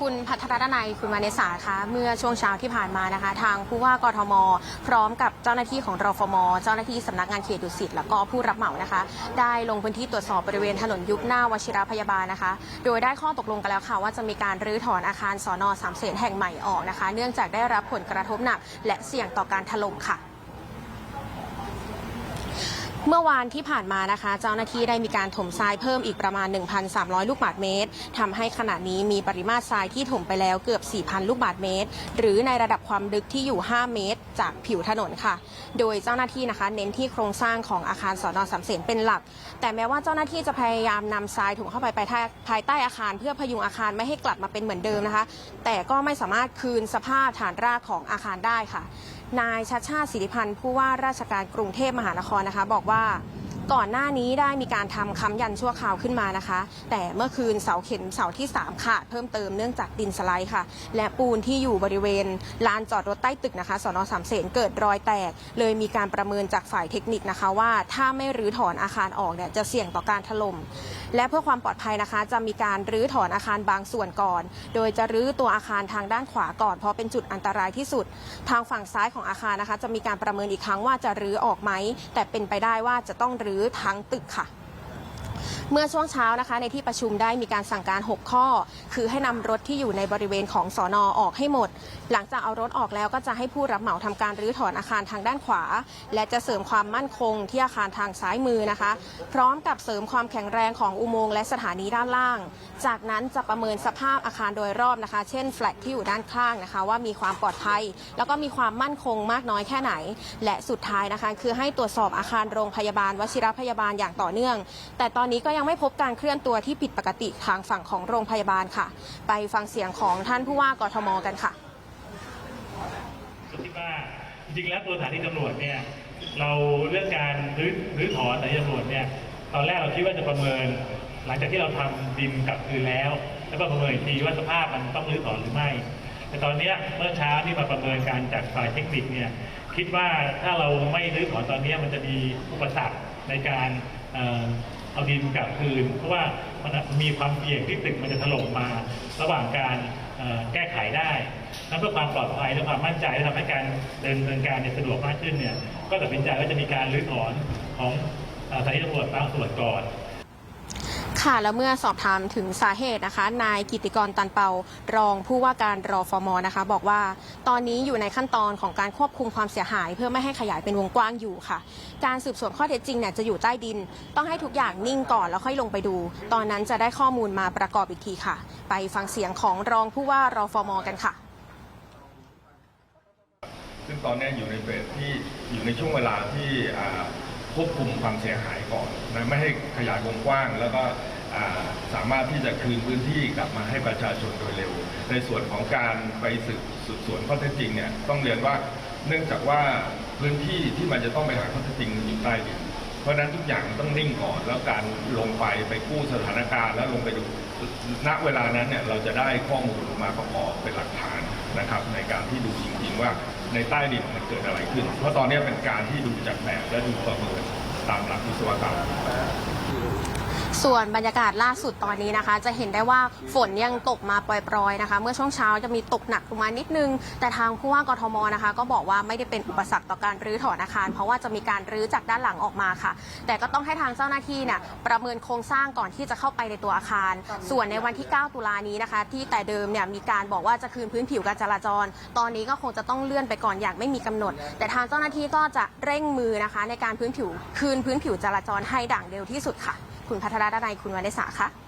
คุณพัทรดนัยคุณวาเนสาคะเมื่อช่วงเช้าที่ผ่านมานะคะ ทางผู้ว่ากทม พร้อมกับเจ้าหน้าที่ของรฟม เจ้าหน้าที่สำนักงานเขตดุสิตแล้วก็ผู้รับเหมานะคะ ได้ลงพื้นที่ตรวจสอบบริเวณถนนยุบหน้าวชิระพยาบาลนะคะ โดยได้ข้อตกลงกันแล้วค่ะ ว่าจะมีการรื้อถอนอาคารสอนอสามเสนแห่งใหม่ออกนะคะ เนื่องจากได้รับผลกระทบหนัก และเสี่ยงต่อการถล่มค่ะ เมื่อวานที่ผ่านมานะคะ เจ้าหน้าที่ได้มีการถมทรายเพิ่มอีกประมาณ 1,300 ลูกบาศก์เมตรทำให้ขณะนี้มีปริมาตรทรายที่ถมไปแล้วเกือบ 4,000 ลูกบาศก์เมตร หรือในระดับความลึกที่อยู่ 5 เมตร จากผิวถนนค่ะ โดยเจ้าหน้าที่นะคะ เน้นที่โครงสร้างของอาคารสอนอสามเสนเป็นหลัก แต่แม้ว่าเจ้าหน้าที่จะพยายามนำทรายถมเข้าไปภายใต้ภายใต้อาคาร เพื่อพยุงอาคารไม่ให้กลับมาเป็นเหมือนเดิมนะคะ แต่ก็ไม่สามารถคืนสภาพฐานรากของอาคารได้ค่ะ นายชัดชาติสิริพันธ์ผู้ว่าราชการกรุงเทพมหานครนะคะ บอกว่าก่อนหน้านี้ได้มีการทำค้ำยันชั่วคราวขึ้นมานะคะ แต่เมื่อคืนเสาเข็มเสาที่ 3 ขาดเพิ่มเติมเนื่องจากดินสไลด์ค่ะ และปูนที่อยู่บริเวณลานจอดรถใต้ตึกนะคะสนอสามเสนเกิดรอยแตก เลยมีการประเมินจากฝ่ายเทคนิคนะคะว่าถ้าไม่รื้อถอนอาคารออกเนี่ยจะเสี่ยงต่อการถล่ม และเพื่อความปลอดภัยนะคะ จะมีการรื้อถอนอาคารบางส่วนก่อน โดยจะรื้อตัวอาคารทางด้านขวาก่อน เพราะเป็นจุดอันตรายที่สุด ทางฝั่งซ้ายของอาคารนะคะ จะมีการประเมินอีกครั้งว่าจะรื้อออกไหมแต่เป็นไปได้ว่าจะต้องรื้อทั้งตึกค่ะ เมื่อช่วงเช้านะคะ ในที่ประชุมได้มีการสั่งการ 6 ข้อ คือให้นำรถที่อยู่ในบริเวณของสอนอออกให้หมด หลังจากเอารถออกแล้วก็จะให้ผู้รับเหมาทำการรื้อถอนอาคารทางด้านขวา และจะเสริมความมั่นคงที่อาคารทางซ้ายมือนะคะ พร้อมกับเสริมความแข็งแรงของอุโมงค์และสถานีด้านล่าง จากนั้นจะประเมินสภาพอาคารโดยรอบนะคะ เช่นแฟลตที่อยู่ด้านข้างนะคะ ว่ามีความปลอดภัย แล้วก็มีความมั่นคงมากน้อยแค่ไหน และสุดท้ายนะคะ คือให้ตรวจสอบอาคารโรงพยาบาลวชิรพยาบาลอย่างต่อเนื่อง แต่ตอนนี้ก็ยังไม่พบการเคลื่อนตัวที่ผิดปกติทางฝั่งของโรงพยาบาลค่ะ ไปฟังเสียงของท่านผู้ว่ากทมกันค่ะคิดว่าจริงแล้วตัวสถานีตำรวจเนี่ยเราเรื่องการรื้อรื้อถอนสถานีตำรวจเนี่ยตอนแรกเราคิดว่าจะประเมิน หลังจากที่เราทำดินกลับคืนแล้ว แล้วก็ประเมินอีกทีว่าสภาพมันต้องรื้อถอนหรือไม่ แต่ตอนนี้เมื่อเช้าที่มาประเมินการจากฝ่ายเทคนิคเนี่ยคิดว่าถ้าเราไม่รื้อถอนตอนนี้มันจะมีอุปสรรคในการ เอาดินกลับคืน เพราะว่ามันมีความเสี่ยงที่ตึกมันจะถล่มมา ระหว่างการแก้ไขได้และเพื่อความปลอดภัยและความมั่นใจและทำให้การเดินเนินการสะดวกมากขึ้นเนี่ยก็ตัดสินใจว่าจะมีการรื้อถอนของสถานีตำรวจบางส่วนก่อน ค่ะแล้วเมื่อสอบถามถึงสาเหตุนะคะ นายกิติกรตันเปารองผู้ว่าการรอฟมนะคะ บอกว่าตอนนี้อยู่ในขั้นตอนของการควบคุมความเสียหาย เพื่อไม่ให้ขยายเป็นวงกว้างอยู่ค่ะ การสืบสวนข้อเท็จจริงเนี่ยจะอยู่ใต้ดิน ต้องให้ทุกอย่างนิ่งก่อนแล้วค่อยลงไปดู ตอนนั้นจะได้ข้อมูลมาประกอบอีกทีค่ะ ไปฟังเสียงของรองผู้ว่ารอฟมกันค่ะ ซึ่งตอนนี้อยู่ในเฟสที่อยู่ในช่วงเวลาที่อ่า ควบคุมความเสียหายก่อนนะไม่ให้ขยายวงกว้าง แล้วก็สามารถที่จะคืนพื้นที่กลับมาให้ประชาชนโดยเร็ว ในส่วนของการไปสืบสืบสวนข้อเท็จจริงเนี่ยต้องเรียนว่าเนื่องจากว่าพื้นที่ที่มันจะต้องไปหาข้อเท็จจริงอยู่ใต้ดินเพราะฉะนั้นทุกอย่างต้องนิ่งก่อน แล้วการลงไปไปกู้สถานการณ์ แล้วลงไปดูณเวลานั้นเนี่ยเราจะได้ข้อมูลมาประกอบเป็นหลักฐาน นะครับในการที่ดูจริงๆว่าในใต้ดินมันเกิดอะไรขึ้น เพราะตอนนี้เป็นการที่ดูจากแบบและดูประเมินตามหลักวิศวกรรม ส่วนบรรยากาศล่าสุดตอนนี้นะคะ จะเห็นได้ว่าฝนยังตกมาปล่อยๆนะคะ เมื่อช่วงเช้าจะมีตกหนักลงมานิดนึง แต่ทางผู้ว่ากทมนะคะ ก็บอกว่าไม่ได้เป็นอุปสรรคต่อการรื้อถอนอาคาร เพราะว่าจะมีการรื้อจากด้านหลังออกมาค่ะ แต่ก็ต้องให้ทางเจ้าหน้าที่เนี่ยประเมินโครงสร้างก่อนที่จะเข้าไปในตัวอาคาร ส่วนในวันที่ 9 ตุลานี้นะคะ ที่แต่เดิมเนี่ยมีการบอกว่าจะคืนพื้นผิวการจราจร ตอนนี้ก็คงจะต้องเลื่อนไปก่อนอย่างไม่มีกำหนด แต่ทางเจ้าหน้าที่ก็จะเร่งมือนะคะ ในการพื้นผิวคืนพื้นผิวจราจรให้ด่างเร็วที่สุดค่ะ คุณพัทรดานัยคุณวรรณสาค่ะ